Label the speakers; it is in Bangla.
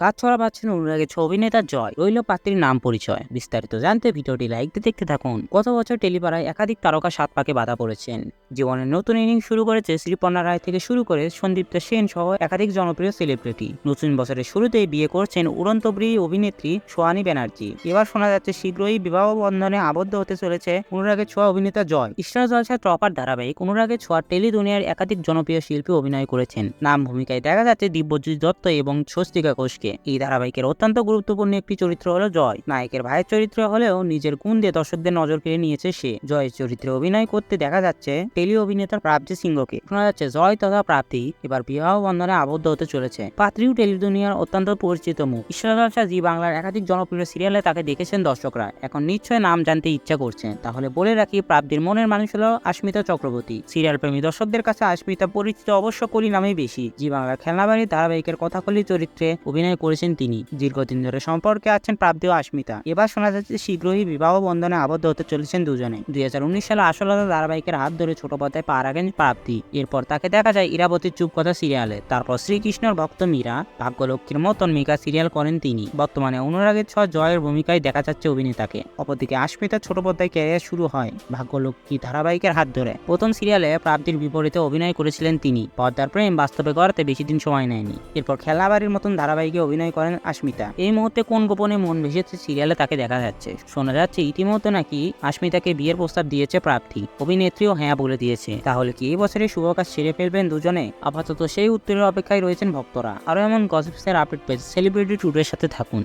Speaker 1: গাছ ছড়া পাচ্ছেন অনুরাগের অভিনেতা জয়, রইল পাত্রীর নাম পরিচয়। বিস্তারিত জানতে ভিডিওটি লাইক দিয়ে দেখতে থাকুন। গত বছর টেলিপাড়ায় একাধিক তারকা সাত পাকে বাধা পড়েছেন। জীবনের নতুন ইনিংস শুরু করেছে শ্রীপর্ণা রায় থেকে শুরু করে সন্দীপ্তা সেন সহ একাধিক জনপ্রিয় সেলিব্রিটি। নতুন বছরের শুরুতেই বিয়ে করছেন উড়ন্তব্রী অভিনেত্রী সোহানি ব্যানার্জি। এবার শোনা যাচ্ছে, শীঘ্রই বিবাহ বন্ধনে আবদ্ধ হতে চলেছে অনুরাগের ছোঁয়া অভিনেতা জয়। ঈশ্বর জলসা টপার ধারাবাহিক অনুরাগের ছোঁয়া টেলি দুনিয়ার একাধিক জনপ্রিয় শিল্পী অভিনয় করেছেন। নাম ভূমিকায় দেখা যাচ্ছে দিব্যজ্যোতি দত্ত এবং স্বস্তিকা ঘোষকে। এই ধারাবাহিকের অত্যন্ত গুরুত্বপূর্ণ একটি চরিত্র হলো জয়। নায়কের ভাইয়ের চরিত্র হলেও নিজের গুণ দিয়ে দর্শকদের নজর কেড়ে নিয়েছে সে। জয়ের চরিত্রে অভিনয় করতে দেখা যাচ্ছে টেলি অভিনেতা প্রাপ্তি সিংহকে। শোনা যাচ্ছে জয় তথা প্রাপ্তি এবার বিবাহ বন্ধনে আবদ্ধ হতে চলেছে। পাত্রীও টেলি দুনিয়ার অত্যন্ত পরিচিত মুখ। ঈশ্বর জলসা জি বাংলার একাধিক জনপ্রিয় সিরিয়ালে তাকে দেখেছেন দর্শকরা। এখন নিশ্চয় নাম জানতে ইচ্ছা করছেন। তাহলে বলে রাখি, প্রাপ্তির মনের মানুষ হলো আস্মিতা চক্রবর্তী। সিরিয়াল প্রেমী দর্শকদের কাছে আস্মিতা পরিচিত অবশ্য কলি নামেই বেশি। জি বাংলার খেলনাবাড়ি ধারাবাহিকের কথাকলি চরিত্রে অভিনয় করেছেন তিনি। দীর্ঘদিন ধরে সম্পর্কে আছেন প্রাপ্তি ও আস্মিতা এবার শোনা যাচ্ছে শীঘ্রই বিবাহ বন্ধনে আবদ্ধ হতে চলেছেন দুজনে। দুই হাজার উনিশ সালে আসলতা ধারাবাহিকের হাত ধরে ছোট পর্দায় পা রাখেন প্রাপ্তি। এরপর তাকে দেখা যায় ইরাবতীর চুপকথা সিরিয়ালে। তারপর শ্রীকৃষ্ণর ভক্ত মীরা, ভাগ্যলক্ষ্মীর মতন মিকা সিরিয়াল করেন তিনি। বর্তমানে অনুরাগের ছ জয়ের ভূমিকায় দেখা যাচ্ছে অভিনেতাকে। অপরদিকে আস্মিতার ছোট পর্দায় ক্যারিয়ার শুরু হয় ভাগ্যলক্ষ্মী ধারাবাহিকের হাত ধরে। প্রথম সিরিয়ালে প্রাপ্তির বিপরীতে অভিনয় করেছিলেন তিনি। পর্দার প্রেম বাস্তবে করাতে বেশি দিন সময় নেয়নি। এরপর খেলাবাড়ির মতন ধারাবাহিকে অভিনয় করেন আস্মিতা। এই মুহূর্তে কোন গোপনে মন ভেসেছে সিরিয়ালে তাকে দেখা যাচ্ছে? শোনা যাচ্ছে ইতিমধ্যে নাকি আস্মিতাকে বিয়ের প্রস্তাব দিয়েছে প্রার্থী। অভিনেত্রীও হ্যাঁ বলে দিয়েছে। তাহলে কি এই বছরে শুভ কাজ সেরে ফেলবেন দুজনে? আপাতত সেই উত্তরের অপেক্ষায় রয়েছেন ভক্তরা। আরও এমন গসিপসের আপডেট পেজ সেলিব্রিটি টুডের সাথে থাকুন।